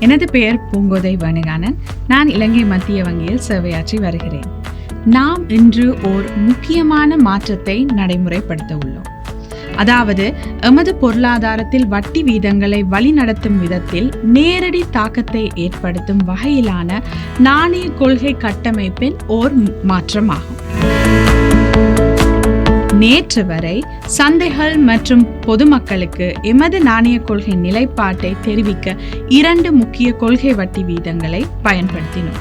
எனது பெயர் பூங்கோதை வணிகானன். நான் இலங்கை மத்திய வங்கியில் சேவையாற்றி வருகிறேன். நாம் இன்று ஓர் முக்கியமான மாற்றத்தை நடைமுறைப்படுத்த உள்ளோம் அதாவது எமது பொருளாதாரத்தில் வட்டி வீதங்களை வழிநடத்தும் விதத்தில் நேரடி தாக்கத்தை ஏற்படுத்தும் வகையிலான நாணய கொள்கை கட்டமைப்பின் ஓர் மாற்றமாகும். நேற்று வரை சந்தைகள் மற்றும் பொதுமக்களுக்கு எமது நாணய கொள்கை நிலைப்பாட்டை தெரிவிக்க இரண்டு முக்கிய கொள்கை வட்டி வீதங்களை பயன்படுத்தினோம்.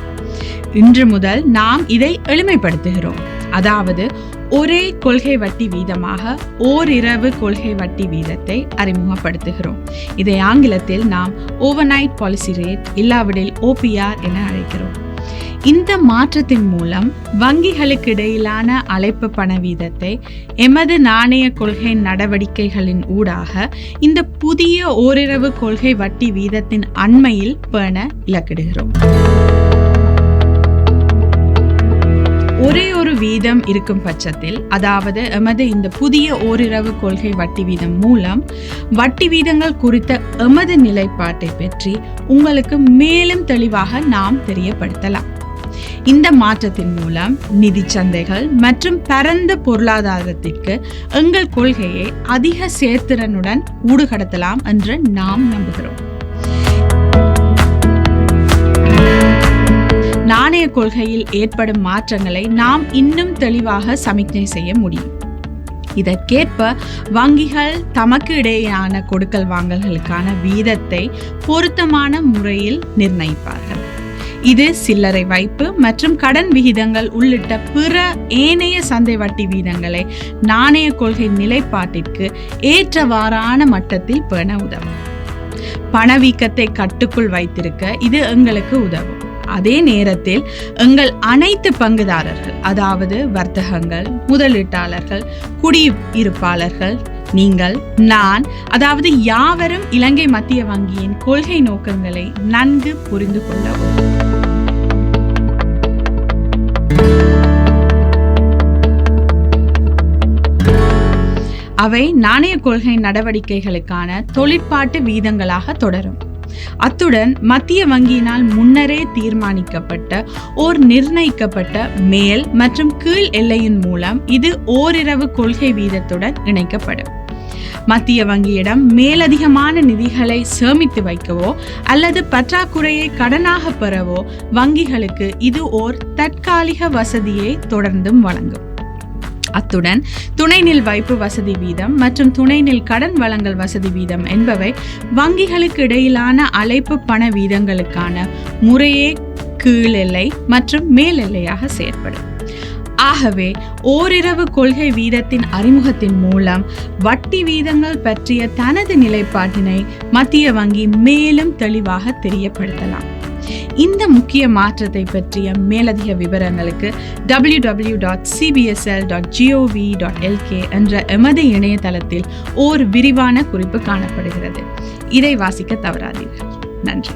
இன்று முதல் நாம் இதை எளிமைப்படுத்துகிறோம். அதாவது ஒரே கொள்கை வட்டி வீதமாக ஓரிரவு கொள்கை வட்டி வீதத்தை அறிமுகப்படுத்துகிறோம். இதை ஆங்கிலத்தில் நாம் ஓவர்நைட் பாலிசி ரேட் இல்லாவிடில் ஓபிஆர் என அழைக்கிறோம். இந்த மாற்றத்தின் மூலம் வங்கிகளுக்கு இடையிலான அழைப்பு பண வீதத்தை எமது நாணய கொள்கை நடவடிக்கைகளின் ஊடாக இந்த புதிய ஓரிரவு கொள்கை வட்டி வீதத்தின் அண்மையில் பேண இலக்கிடுகிறோம். வீதம் இருக்கும் பட்சத்தில் அதாவது எமது இந்த புதிய ஓரிரவு கொள்கை வட்டி வீதம் மூலம் வட்டி வீதங்கள் குறித்த எமது நிலைப்பாட்டை பற்றி உங்களுக்கு மேலும் தெளிவாக நாம் தெரியப்படுத்தலாம். இந்த மாற்றத்தின் மூலம் நிதி சந்தைகள் மற்றும் பரந்த பொருளாதாரத்திற்கு எங்கள் கொள்கையை அதிக சேர்த்திறனுடன் ஊடுகடத்தலாம் என்று நாம் நம்புகிறோம். கொள்கையில் ஏற்படும் மாற்றங்களை நாம் இன்னும் தெளிவாக சமிக்ஞை செய்ய முடியும். இதற்கேற்ப வங்கிகள் தமக்கு இடையேயான கொடுக்கல் வாங்கல்களுக்கான வீதத்தை பொருத்தமான முறையில் நிர்ணயிப்பார்கள். இது சில்லறை வைப்பு மற்றும் கடன் விகிதங்கள் உள்ளிட்ட பிற ஏனைய சந்தை வட்டி வீதங்களை நாணய கொள்கை நிலைப்பாட்டிற்கு ஏற்றவாறான மட்டத்தில் பேண உதவும். பணவீக்கத்தை கட்டுக்குள் வைத்திருக்க இது எங்களுக்கு உதவும். அதே நேரத்தில் எங்கள் அனைத்து பங்குதாரர்கள் அதாவது வர்த்தகங்கள் முதலீட்டாளர்கள் குடியிருப்பாளர்கள் நீங்கள் நான் அதாவது யாவரும் இலங்கை மத்திய வங்கியின் கொள்கை நோக்கங்களை நன்கு புரிந்து கொள்ளவும் அவை நாணய கொள்கை நடவடிக்கைகளுக்கான தொழிற்பாட்டு வீதங்களாக தொடரும். அத்துடன் மத்திய வங்கியினால் முன்னரே தீர்மானிக்கப்பட்ட ஓர் நிர்ணயிக்கப்பட்ட மேல் மற்றும் கீழ் எல்லையின் மூலம் இது ஓரிரவு கொள்கை வீதத்துடன் இணைக்கப்படும். மத்திய வங்கியிடம் மேலதிகமான நிதிகளை சேமித்து வைக்கவோ அல்லது பற்றாக்குறையை கடனாக பெறவோ வங்கிகளுக்கு இது ஓர் தற்காலிக வசதியை தொடர்ந்தும் வழங்கும். அத்துடன் துணைநில் வைப்பு வசதி வீதம் மற்றும் துணைநில் கடன் வழங்கல் வசதி வீதம் என்பவை வங்கிகளுக்கு இடையிலான அழைப்பு பண வீதங்களுக்கான முறையே கீழ் எல்லை மற்றும் மேல் எல்லையாக செயற்படும். ஆகவே ஓரிரவு கொள்கை வீதத்தின் அறிமுகத்தின் மூலம் வட்டி வீதங்கள் பற்றிய தனது நிலைப்பாட்டினை மத்திய வங்கி மேலும் தெளிவாக தெரியப்படுத்தலாம். இந்த முக்கிய மாற்றத்தை பற்றிய மேலதிக விவரங்களுக்கு W W dot CBSL dot GOV dot LK என்ற எமது இணையதளத்தில் ஓர் விரிவான குறிப்பு காணப்படுகிறது. இதை வாசிக்க தவறாதீர்கள். நன்றி.